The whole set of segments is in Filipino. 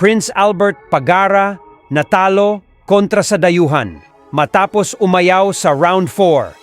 Prince Albert Pagara natalo kontra sa dayuhan matapos umayaw sa round 4.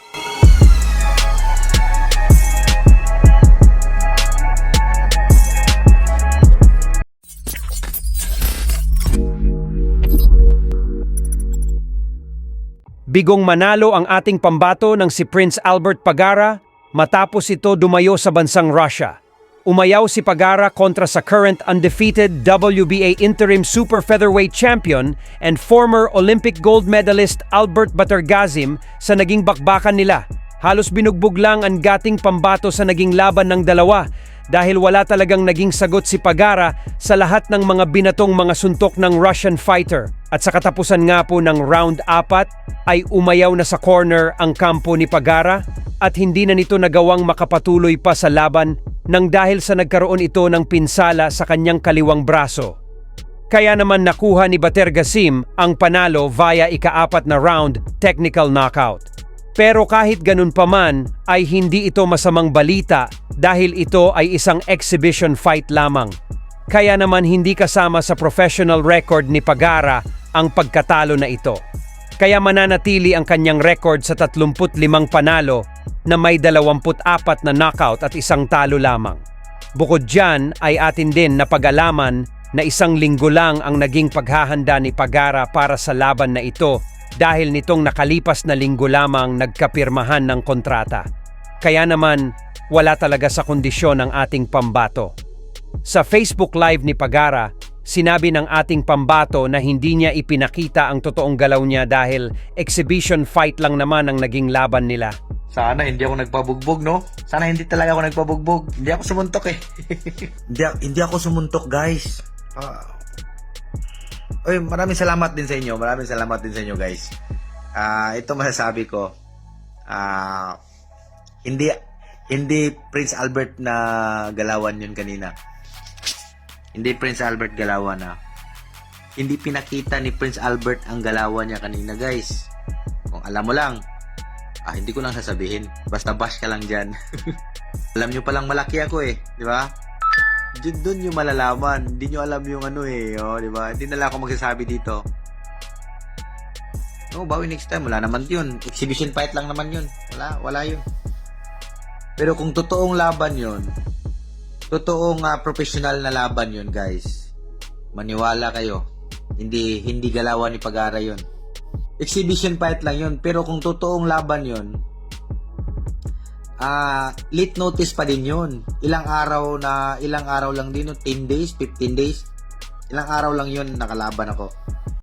Bigong manalo ang ating pambato ng si Prince Albert Pagara matapos ito dumayo sa bansang Russia. Umayaw si Pagara kontra sa current undefeated WBA interim super featherweight champion and former Olympic gold medalist Albert Batargazim sa naging bakbakan nila. Halos binugbog lang ang gating pambato sa naging laban ng dalawa dahil wala talagang naging sagot si Pagara sa lahat ng mga binatong mga suntok ng Russian fighter. At sa katapusan nga po ng round 4 ay umayaw na sa corner ang kampo ni Pagara at hindi na nito nagawang makapatuloy pa sa laban nang dahil sa nagkaroon ito ng pinsala sa kanyang kaliwang braso. Kaya naman nakuha ni Batergasim ang panalo via ikaapat na round technical knockout. Pero kahit ganun pa man ay hindi ito masamang balita dahil ito ay isang exhibition fight lamang. Kaya naman hindi kasama sa professional record ni Pagara ang pagkatalo na ito. Kaya mananatili ang kanyang record sa 35 panalo na may 24 na knockout at isang talo lamang. Bukod dyan ay atin din na pag-alaman na isang linggo lang ang naging paghahanda ni Pagara para sa laban na ito dahil nitong nakalipas na linggo lamang nagkapirmahan ng kontrata. Kaya naman, wala talaga sa kondisyon ang ating pambato. Sa Facebook Live ni Pagara, sinabi ng ating pambato na hindi niya ipinakita ang totoong galaw niya dahil exhibition fight lang naman ang naging laban nila. Sana hindi ako nagpabugbog, no? Sana hindi talaga ako nagpabugbog. Hindi ako sumuntok eh. Hindi, hindi ako sumuntok, guys. Ah. Oy, maraming salamat din sa inyo. Maraming salamat din sa inyo, guys. Ah, ito masasabi ko. Ah, hindi hindi Prince Albert na galawan yun kanina. Hindi Prince Albert galawan na. Hindi pinakita ni Prince Albert ang galawan niya kanina, guys. Kung alam mo lang, ah, hindi ko lang sasabihin. Basta bash ka lang dyan. alam nyo palang malaki ako eh, di ba? Diyan doon yung malalaman. Hindi nyo alam yung ano eh, oh, di ba? Hindi nala ako magsasabi dito. Oh, bawi next time. Wala naman yun. Exhibition fight lang naman yun. Wala, wala yun. Pero kung totoong laban yun, totoong ah, professional na laban yun, guys. Maniwala kayo. Hindi hindi galawan ni Pagara yun. Exhibition fight lang yun. Pero kung totoong laban yun, ah late notice pa din yun. Ilang araw na, ilang araw lang din, no? 10 days, 15 days. Ilang araw lang yun nakalaban ako.